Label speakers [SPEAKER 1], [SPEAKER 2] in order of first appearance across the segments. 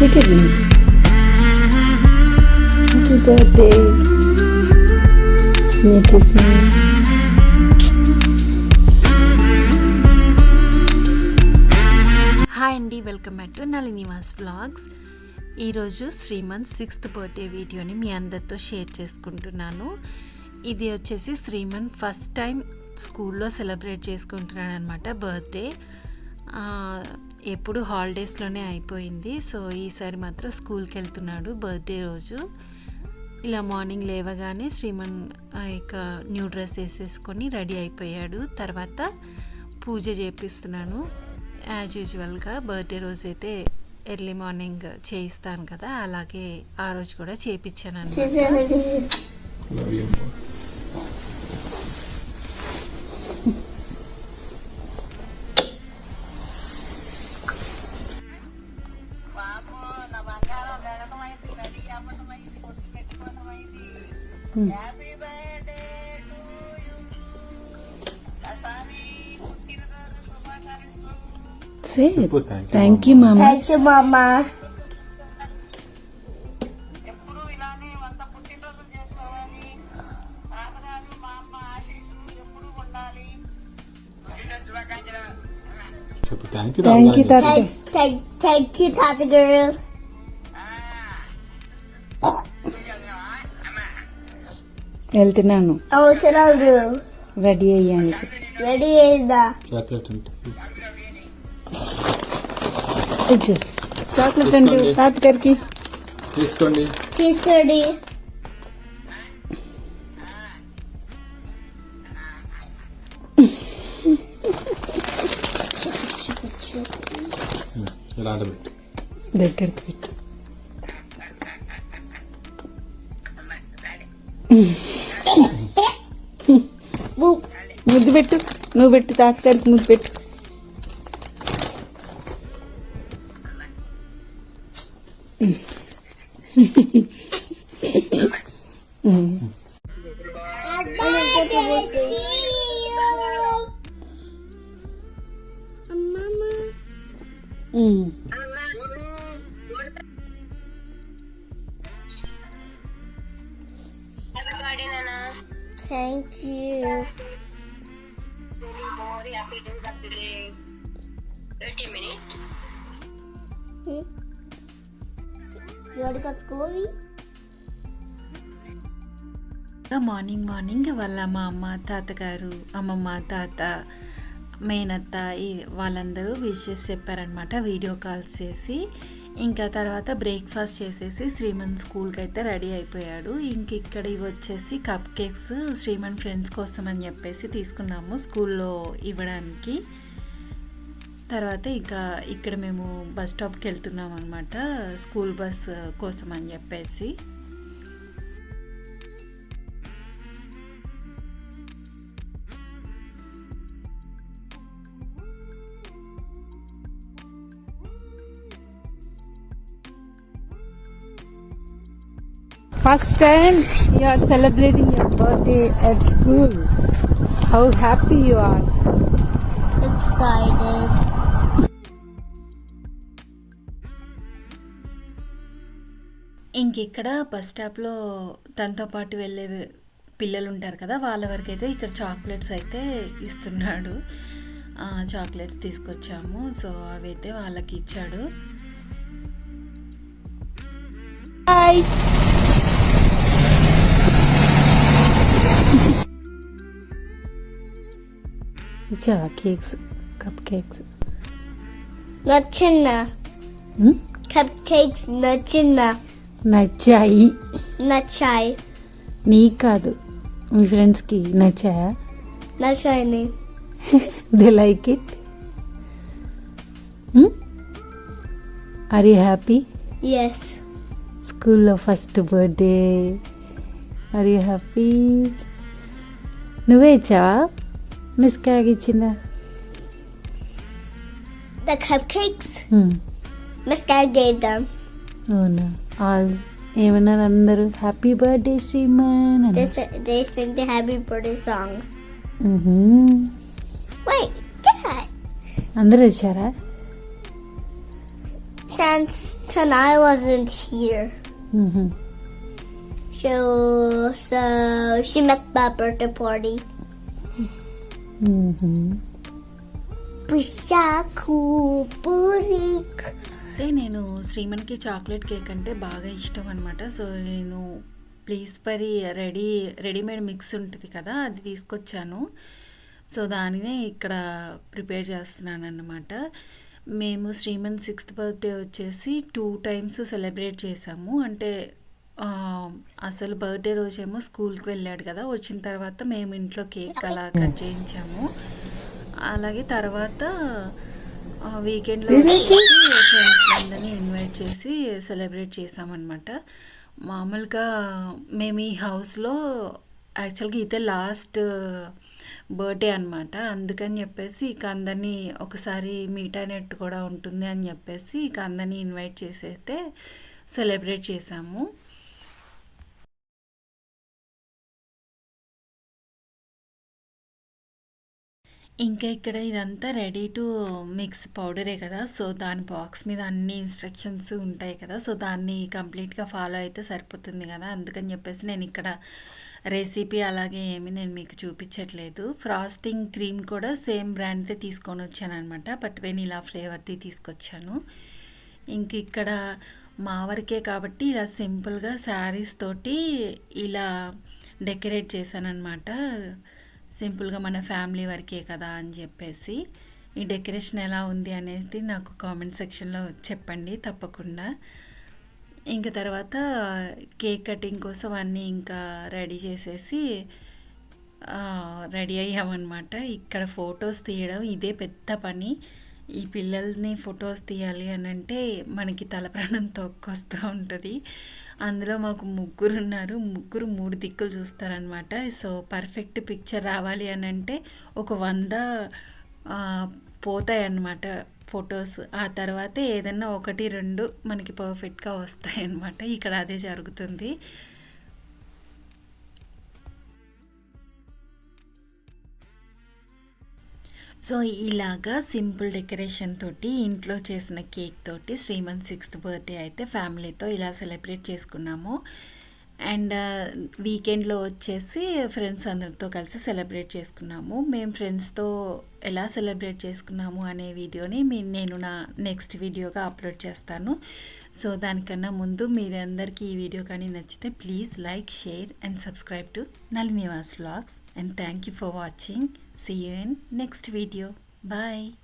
[SPEAKER 1] Look at me. Happy birthday. Can you kiss me?
[SPEAKER 2] Hi అండి welcome back to Nalinivas blogs ఈరోజు Srimanth sixth birthday వీడియోని మీ అందరితో share చేసుకుంటున్నాను ఇది వచ్చేసి శ్రీమంత్ ఫస్ట్ టైం స్కూల్లో సెలబ్రేట్ చేసుకుంటున్నాడు అనమాట బర్త్డే ఎప్పుడు హాలిడేస్లోనే అయిపోయింది. సో ఈసారి మాత్రం స్కూల్కి వెళ్తున్నాడు బర్త్డే రోజు. ఇలా మార్నింగ్ లేవగానే శ్రీమన్ ఇక న్యూ డ్రెస్ వేసేసుకొని రెడీ అయిపోయాడు. తర్వాత పూజ చేపిస్తున్నాను. యాజ్ యూజువల్గా బర్త్డే రోజు అయితే ఎర్లీ మార్నింగ్ చేయిస్తాను కదా అలాగే ఆ రోజు కూడా చేయించాను అనమాట
[SPEAKER 3] పుట్టినరోజు శుభాకాంక్షలు
[SPEAKER 4] చెప్పు thank you
[SPEAKER 1] Thank you, Tata.
[SPEAKER 5] Thank, thank, thank you, Tata girl.
[SPEAKER 1] వెళ్తున్నాను.
[SPEAKER 5] అవసరాలు.
[SPEAKER 1] రెడీ అయ్యాను చెప్పు.
[SPEAKER 5] రెడీ అయిందా?
[SPEAKER 4] చాక్లెట్ అంటే.
[SPEAKER 1] ఇచ్చు. చాక్లెట్ అండి.
[SPEAKER 4] తీసుకోండి.
[SPEAKER 1] తాతగారికి
[SPEAKER 4] తీసుకోండి.
[SPEAKER 5] తీసుకోండి.
[SPEAKER 1] దగ్గరికి పెట్టు. ముద్దు పెట్టు నువ్వు పెట్టు తాతగారికి ముద్దు పెట్టు um.
[SPEAKER 5] Thank you. To go school?
[SPEAKER 2] Morning morning వాళ్ళ మా అమ్మ తాతగారు అమ్మమ్మ తాత మేనత్త వాళ్ళందరూ విషెస్ చెప్పారనమాట వీడియో కాల్స్ చేసి ఇంకా తర్వాత బ్రేక్ఫాస్ట్ చేసేసి శ్రీమన్ స్కూల్కి అయితే రెడీ అయిపోయాడు. ఇంక ఇక్కడ ఇవి వచ్చేసి కప్ కేక్స్ శ్రీమన్ ఫ్రెండ్స్ కోసం అని చెప్పేసి తీసుకున్నాము స్కూల్లో ఇవ్వడానికి. తర్వాత ఇంకా ఇక్కడ మేము బస్ స్టాప్కి వెళ్తున్నాం అనమాట స్కూల్ బస్ కోసం అని చెప్పేసి.
[SPEAKER 1] First time you are celebrating your birthday at school. How happy you are.
[SPEAKER 5] Excited.
[SPEAKER 2] ఇంకిక్కడ బస్ స్టాప్లో తనతో పాటు వెళ్ళే పిల్లలు ఉంటారు కదా వాళ్ళ వరకు అయితే ఇక్కడ చాక్లెట్స్ అయితే ఇస్తున్నాడు ఆ, చాక్లెట్స్ తీసుకొచ్చాము సో అవైతే వాళ్ళకి ఇచ్చాడు
[SPEAKER 1] Bye. ఇచ్చావా కేక్స్? Cup cakes?
[SPEAKER 5] నచ్చిందా? కప్ కేక్స్ నచ్చిందా?
[SPEAKER 1] నచ్చాయి.
[SPEAKER 5] నచ్చాయి.
[SPEAKER 1] నీకు కాదు మీ ఫ్రెండ్స్కి నచ్చాయా?
[SPEAKER 5] నచ్చాయి
[SPEAKER 1] they like it. Are you happy?
[SPEAKER 5] Yes.
[SPEAKER 1] స్కూల్లో first birthday. Are you happy? నువ్వే ఇచ్చావా? మిస్ క్యాగ్ ఇచ్చిందా
[SPEAKER 5] The cupcakes,
[SPEAKER 1] Hmm.
[SPEAKER 5] Miss Guy gave them.
[SPEAKER 1] అవునా ఆల్ ఏమన్నారు అందరూ హ్యాపీ బర్త్డే శ్రీమన్
[SPEAKER 5] They,
[SPEAKER 1] అని
[SPEAKER 5] s- they sing the happy birthday song.
[SPEAKER 1] Mm-hmm.
[SPEAKER 5] Wait, Dad.
[SPEAKER 1] అందరూ వచ్చారా
[SPEAKER 5] Since Tanai wasn't here,
[SPEAKER 1] mm-hmm.
[SPEAKER 5] so so she missed my birthday party.
[SPEAKER 1] Mm-hmm.
[SPEAKER 5] Pushaku Burik.
[SPEAKER 2] నేను శ్రీమన్కి chocolate cake అంటే బాగా ఇష్టం అనమాట సో నేను please పరి రెడీ రెడీమేడ్ మిక్స్ ఉంటుంది కదా అది తీసుకొచ్చాను సో దానినే ఇక్కడ ప్రిపేర్ చేస్తున్నాను అన్నమాట మేము శ్రీమన్ సిక్స్త్ బర్త్డే వచ్చేసి టూ టైమ్స్ సెలబ్రేట్ చేసాము అంటే అసలు బర్త్డే రోజేమో స్కూల్కి వెళ్ళాడు కదా. వచ్చిన తర్వాత మేము ఇంట్లో కేక్ అలా కట్ చేయించాము. అలాగే తర్వాత వీకెండ్లో ఫ్రెండ్స్ అందరినీ ఇన్వైట్ చేసి సెలబ్రేట్ చేసామన్నమాట. మామూలుగా మేము ఈ హౌస్లో యాక్చువల్గా ఇదే లాస్ట్ బర్త్డే అనమాట అందుకని చెప్పేసి ఇక అందరినీ ఒకసారి మీట్ అయినట్టు కూడా ఉంటుంది అని చెప్పేసి ఇక అందరినీ ఇన్వైట్ చేసి అయితే సెలబ్రేట్ చేసాము. ఇంకా ఇక్కడ ఇదంతా రెడీ టు మిక్స్ పౌడరే కదా. సో దాని బాక్స్ మీద అన్ని ఇన్స్ట్రక్షన్స్ ఉంటాయి కదా. సో దాన్ని కంప్లీట్గా ఫాలో అయితే సరిపోతుంది కదా. అందుకని చెప్పేసి నేను ఇక్కడ రెసిపీ అలాగే ఏమి నేను మీకు చూపించట్లేదు. ఫ్రాస్టింగ్ క్రీమ్ కూడా సేమ్ బ్రాండ్దే తీసుకొని వచ్చాను అనమాట బట్ వెనీలా ఫ్లేవర్ది తీసుకొచ్చాను. ఇంక ఇక్కడ మా వరకే కాబట్టి ఇలా సింపుల్గా శారీస్ తోటి ఇలా డెకరేట్ చేశానమాట సింపుల్గా మన ఫ్యామిలీ వరకే కదా అని చెప్పేసి ఈ డెకరేషన్ ఎలా ఉంది అనేది నాకు కామెంట్ సెక్షన్లో చెప్పండి తప్పకుండా. ఇంకా తర్వాత కేక్ కటింగ్ కోసం అన్నీ ఇంకా రెడీ చేసేసి రెడీ అయ్యామన్నమాట. ఇక్కడ ఫొటోస్ తీయడం ఇదే పెద్ద పని. ఈ పిల్లల్ని ఫొటోస్ తీయాలి అని అంటే మనకి తలప్రాణం తొక్కొస్తూ ఉంటుంది. అందులో మాకు ముగ్గురు ఉన్నారు ముగ్గురు మూడు దిక్కులు చూస్తారనమాట సో పర్ఫెక్ట్ పిక్చర్ రావాలి అని అంటే ఒక వంద పోతాయి అన్నమాట ఫొటోస్. ఆ తర్వాత ఏదన్నా ఒకటి రెండు మనకి పర్ఫెక్ట్గా వస్తాయి అన్నమాట ఇక్కడ అదే జరుగుతుంది. సో ఇలాగా సింపుల్ డెకరేషన్ తోటి ఇంట్లో చేసిన కేక్ తోటి శ్రీమంత్ సిక్స్త్ బర్త్డే అయితే ఫ్యామిలీతో ఇలా సెలబ్రేట్ చేసుకున్నాము. అండ్ వీకెండ్లో వచ్చేసి ఫ్రెండ్స్ అందరితో కలిసి సెలబ్రేట్ చేసుకున్నాము. మేము ఫ్రెండ్స్తో ఎలా సెలబ్రేట్ చేసుకున్నాము అనే వీడియోని మీ నేను నా నెక్స్ట్ వీడియోగా అప్లోడ్ చేస్తాను. సో దానికన్నా ముందు మీరందరికీ ఈ వీడియో కానీ నచ్చితే please like share and subscribe to Nalinivas vlogs. and thank you for watching. See you
[SPEAKER 5] in next
[SPEAKER 1] video. Bye.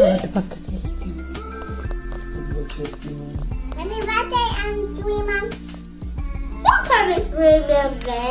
[SPEAKER 5] Happy birthday, I'm dreaming. Don't come and
[SPEAKER 1] remember.